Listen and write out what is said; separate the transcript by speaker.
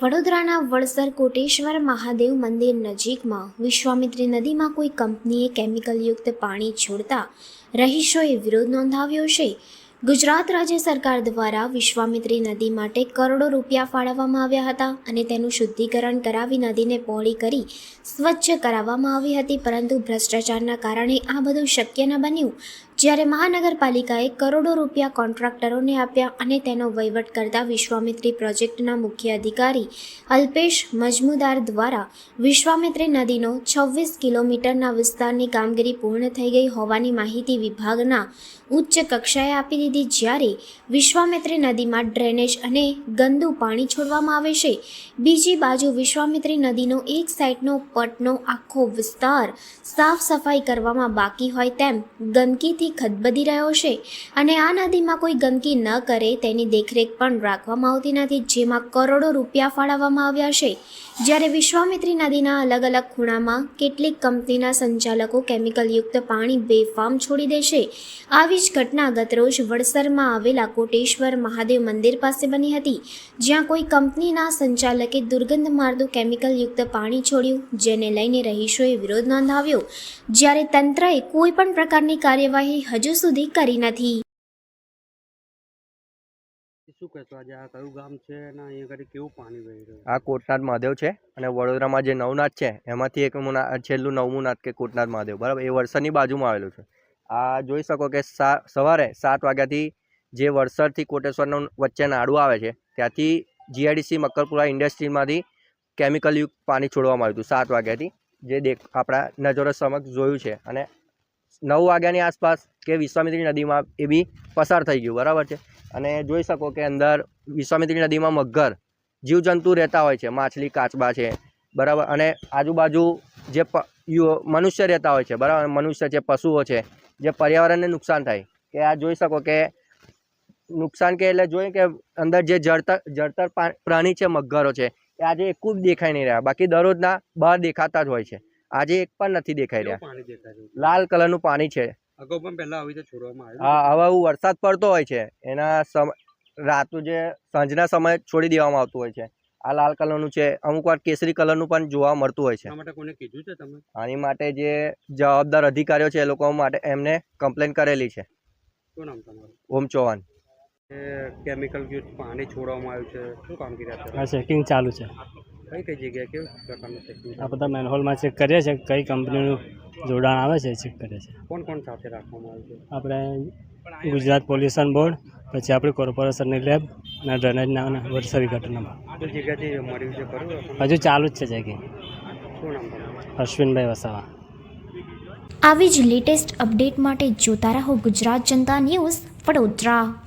Speaker 1: વડોદરાના વડસર કોટેશ્વર મહાદેવ મંદિર નજીકમાં વિશ્વામિત્રી નદીમાં કોઈ કંપનીએ કેમિકલયુક્ત પાણી છોડતા રહીશોએ વિરોધ નોંધાવ્યો છે. ગુજરાત રાજ્ય સરકાર દ્વારા વિશ્વામિત્રી નદી માટે કરોડો રૂપિયા ફાળવવામાં આવ્યા હતા અને તેનું શુદ્ધિકરણ કરાવી નદીને પહોળી કરી સ્વચ્છ કરાવવામાં આવી હતી, પરંતુ ભ્રષ્ટાચારના કારણે આ બધું શક્ય ન બન્યું. જ્યારે મહાનગરપાલિકાએ કરોડો રૂપિયા કોન્ટ્રાક્ટરોને આપ્યા અને તેનો વહીવટ કરતા વિશ્વામિત્રી પ્રોજેક્ટના મુખ્ય અધિકારી અલ્પેશ મજમુદાર દ્વારા વિશ્વામિત્રી નદીનો છવ્વીસ કિલોમીટરના વિસ્તારની કામગીરી પૂર્ણ થઈ ગઈ હોવાની માહિતી વિભાગના ઉચ્ચ કક્ષાએ આપી દીધી. જ્યારે વિશ્વામિત્રી નદીમાં ડ્રેનેજ અને ગંદુ પાણી છોડવામાં આવે છે, બીજી બાજુ વિશ્વામિત્રી નદીનો એક સાઈડનો પટનો આખો વિસ્તાર સાફ સફાઈ કરવામાં બાકી હોય તેમ ગંદકીથી ખદબદી રહ્યો છે અને આ નદીમાં કોઈ ગંદકી ન કરે તેની દેખરેખ પણ રાખવામાં આવતી નથી, જેમાં કરોડો રૂપિયા ફાળવવામાં આવ્યા છે. જ્યારે વિશ્વામિત્રી નદીના અલગ અલગ ખૂણામાં કેટલીક કંપનીના સંચાલકો કેમિકલયુક્ત પાણી બેફામ છોડી દેશે આવી જ ઘટના ગતરોજ વડસરમાં આવેલા કોટેશ્વર મહાદેવ મંદિર પાસે બની હતી, જ્યાં કોઈ કંપનીના સંચાલકે દુર્ગંધ મારતું કેમિકલયુક્ત પાણી છોડ્યું, જેને લઈને રહીશોએ વિરોધ નોંધાવ્યો. જ્યારે તંત્રએ કોઈ પણ પ્રકારની કાર્યવાહી હજુ સુધી કરી નથી.
Speaker 2: શું કહેશો આજે? આ કયું ગામ છે અને અહીંયા આગળ કેવું પાણી વહી રહ્યું
Speaker 3: આ કોટનાથ મહાદેવ છે અને વડોદરામાં જે નવનાથ છે એમાંથી એક છેલ્લું નવમું નાથ કે કોટનાથ મહાદેવ બરાબર? એ વરસાદની બાજુમાં આવેલું છે. આ જોઈ શકો કે સવારે સાત વાગ્યાથી જે વરસાદથી કોટેશ્વરનો વચ્ચે નાડું આવે છે ત્યાંથી જીઆઈડીસી મકરપુરા ઇન્ડસ્ટ્રીમાંથી કેમિકલયુક્ત પાણી છોડવામાં આવ્યું હતું સાત વાગ્યાથી. જે દેખ આપણા નજરો સમક્ષ જોયું છે અને નવ વાગ્યાની આસપાસ કે વિશ્વામિત્રી નદીમાં એ બી પસાર થઈ ગયું, બરાબર છે? અને જોઈ શકો કે અંદર વિશ્વામિત્રી નદીમાં મગર, જીવજંતુ રહેતા હોય છે, માછલી, કાચબા છે, બરાબર? અને આજુબાજુ જે મનુષ્ય રહેતા હોય છે, બરાબર? મનુષ્ય છે પશુઓ છે, જે પર્યાવરણને નુકસાન થાય. કે આ જોઈ શકો કે નુકસાન કે એટલે જોઈએ કે અંદર જે જળતર જળતર પ્રાણી છે, મગરો છે, એ આજે એક જ દેખાઈ નહીં રહ્યા. બાકી દરરોજના બહાર દેખાતા જ હોય છે. આજે એક પણ નથી દેખાઈ રહ્યા.
Speaker 2: લાલ કલરનું
Speaker 3: લાલ કલરનું પાણી છે.
Speaker 2: અગાઉ પણ પહેલા આવી રીતે છોડવામાં આવ્યું.
Speaker 3: હા હવે વરસાદ પડતો હોય છે. એના સમ રાતું જે સાંજના સમયે છોડી દેવામાં આવતું હોય છે. આ લાલ કલરનું છે. અમુક વાર કેસરી કલરનું પણ જોવા મળતું હોય છે.
Speaker 2: એના માટે કોઈને કીધું છે તમે?
Speaker 3: આની માટે જે જવાબદાર અધિકારીઓ છે એ લોકો માટે એમને કમ્પ્લેન કરેલી છે.
Speaker 2: શું નામ તમારું?
Speaker 3: ઓમ ચૌહાણ.
Speaker 2: કેમિકલ યુક્ત પાણી છોડવામાં આવ્યું છે. શું કામગીરી
Speaker 4: ચેકિંગ ચાલુ છે.
Speaker 2: કઈ કઈ જગ્યાએ કેવું પ્રકારનું ચેકિંગ
Speaker 4: આ બધા મેનહોલમાં ચેક કરીએ છીએ કઈ કંપનીનું જોડાણ આવે છે ચેક કરીએ છીએ.
Speaker 2: કોણ કોણ સાથે રાખવામાં આવે છે?
Speaker 4: આપણે ગુજરાત પોલ્યુશન બોર્ડ પછી આપણી કોર્પોરેશનની લેબ અને ડ્રેનેજના વરસાદી
Speaker 2: ઘટનામાં જગ્યાથી મળ્યું છે
Speaker 4: હજુ ચાલુ જ છે
Speaker 2: તમારું?
Speaker 4: અશ્વિનભાઈ વસાવા.
Speaker 1: આવી જ લેટેસ્ટ અપડેટ માટે જોતા રહો ગુજરાત જનતા ન્યૂઝ વડોદરા.